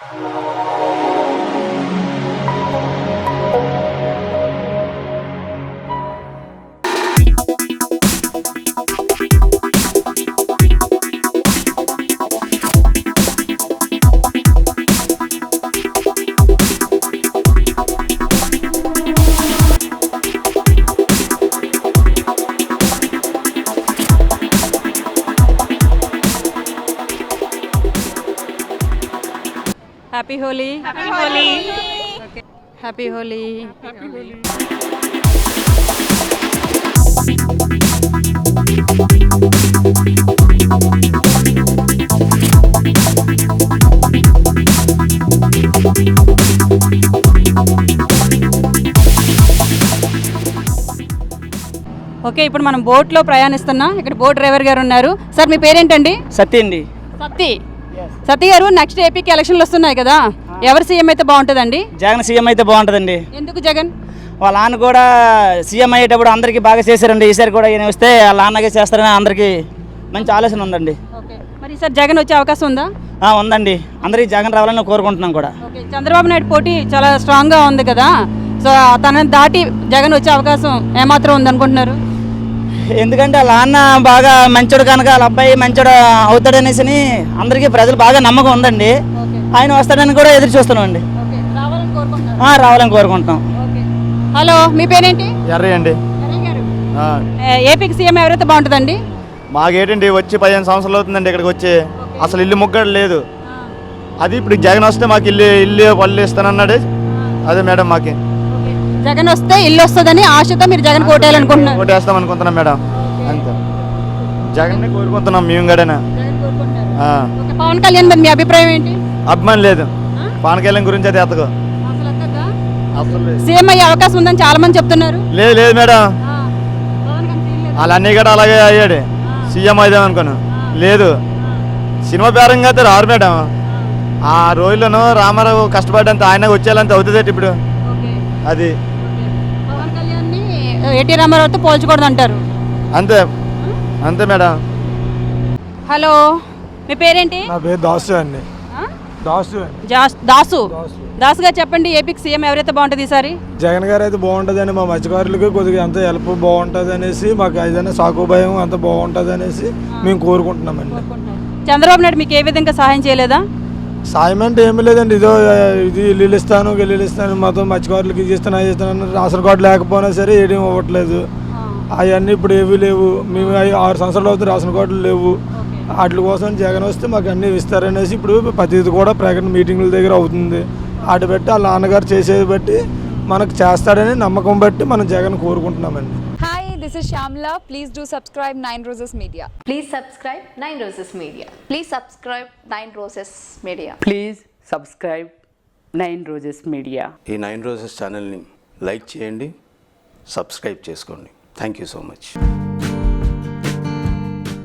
Happy Holi happy Holi happy Holi okay ఇప్పుడు మనం బోట్లో ప్రయాణిస్తున్నాం. ఇక్కడ బోట్ డ్రైవర్ గారు ఉన్నారు. సార్ మీ పేరేంటండి? సత్య అండి సత్తి. సత్తి గారు నెక్స్ట్ ఏపీకి ఎలక్షన్లు వస్తున్నాయి కదా. ఎవరు సీఎం అయితే బాగుంటుందండి? జగన్ సీఎం అయితే బాగుంటుందండి. ఎందుకు జగన్? వాళ్ళ నాన్న కూడా సీఎం అయ్యేటప్పుడు అందరికీ బాగా చేశారండి. ఈసారి కూడా ఈయన వస్తే వాళ్ళ నాన్నగా చేస్తారని అందరికీ మంచి ఆలోచన ఉందండి. మరి ఈసారి జగన్ వచ్చే అవకాశం ఉందా? ఉందండి. అందరికీ జగన్ రావాలని కోరుకుంటున్నాం కూడా. చంద్రబాబు నాయుడు పోటీ చాలా స్ట్రాంగ్గా ఉంది కదా. సో తనని దాటి జగన్ వచ్చే అవకాశం ఏమాత్రం ఉందనుకుంటున్నారు? ఎందుకంటే వాళ్ళ నాన్న బాగా మంచోడు కనుక వాళ్ళ అబ్బాయి మంచోడు అవుతాడనేసి అందరికీ ప్రజలు బాగా నమ్మకం ఉందండి. ఆయన వస్తాడని కూడా ఎదురు చూస్తున్నామండి. ఓకే. రావాలని కోరుకుంటున్నారు? ఆ, రావాలని కోరుకుంటున్నాం. ఓకే. హలో మీ పేరేంటి? ఎర్ర అండి. ఏపీకి సీఎం ఎవరైతే బాగుంటుందండి? మాకేంటండి వచ్చి పదిహేను సంవత్సరాలు అవుతుందండి ఇక్కడికి వచ్చి. అసలు ఇల్లు ముగ్గడు లేదు. అది ఇప్పుడు జగన్ వస్తే మాకు ఇల్లు ఇల్లు పళ్ళు ఇస్తానన్నాడు. అదే మేడం మాకి. జగన్ వస్తే ఇల్లు వస్తుందని ఆశతో మీరు జగన్ కోటేయాలనుకుంటున్నారు. ఓటేస్తాం అనుకుంటున్నాం మేడం. అంతే. జగన్ కోరుకుంటున్నాం మేము గడనా. ఓకే, పవన్ కళ్యాణ్ మరి మీ అభిప్రాయం ఏంటి? అభిమానం లేదు. పవన్ కళ్యాణ్ గురించి అది ఎత్తకు. సీఎం అయ్యే అవకాశం ఉందని చాలా మంది చెప్తున్నారు. లేదు లేదు మేడం. ఆ, పవన్ కళ్యాణ్ సీఎం లేదు. వాళ్ళ అన్నీ కూడా అలాగే అయ్యాడు. సీఎం అయిదాం అనుకోను. లేదు. సినిమా పేరంగా అయితే రారు మేడం. ఆ. రోజులను రామారావు కష్టపడ్డంత ఆయన వచ్చేయాలంత అవుతుంది ఇప్పుడు. అది. పవన్ కళ్యాణ్ని ఎన్టీ రామారావుతో పోల్చకూడదు అంటారు అంతే. అంతే మేడం. హలో మీ పేరేంటి? నా పేరు దాసు అండి. ఆ? దాసు. జాస్- దాసు. దాసు. గారు చెప్పండి ఏపీకి సీఎం ఎవరైతే బాగుంటుంది ఈసారి? జగన్ గారు అయితే బాగుంటుందని మా మత్స్యకారులకి కొద్దిగా ఎంత హెల్ప్ బాగుంటుంది అనేసి మాకు ఏదైనా సాకు భయం అంత బాగుంటుంది అనేసి మేము కోరుకుంటున్నామండి. చంద్రబాబు నాయుడు మీకు ఏ విధంగా సహాయం చేయలేదా? సాయం అంటే ఏమీ లేదండి ఇదో ఇది ఇల్లు ఇస్తాను ఇల్లు ఇస్తాను మొత్తం మత్స్యకారులకి ఇది ఇస్తాను అది ఇస్తాను రేషన్ కార్డు లేకపోయినా సరే ఏమీ ఇవ్వట్లేదు అవన్నీ ఇప్పుడు ఏవీ లేవు. మేము అవి ఆరు సంవత్సరాలు అవుతుంది రేషన్ కార్డులు లేవు. వాటి కోసం జగన్ వస్తే మాకు అన్నీ ఇస్తారనేసి ఇప్పుడు ప్రతిది కూడా ప్రకటన మీటింగుల దగ్గర అవుతుంది. వాటి బట్టి వాళ్ళ నాన్నగారు చేసేది బట్టి మనకు చేస్తాడని నమ్మకం బట్టి మనం జగన్ కోరుకుంటున్నామండి. This is Shamla. Please do subscribe Nine Roses Media. Please subscribe Nine Roses Media. Please subscribe Nine Roses Media. Please subscribe Nine Roses Media ఈ నైన్ రోజెస్ ఛానల్ని లైక్ చేయండి సబ్స్క్రైబ్ చేసుకోండి థ్యాంక్ యూ సో మచ్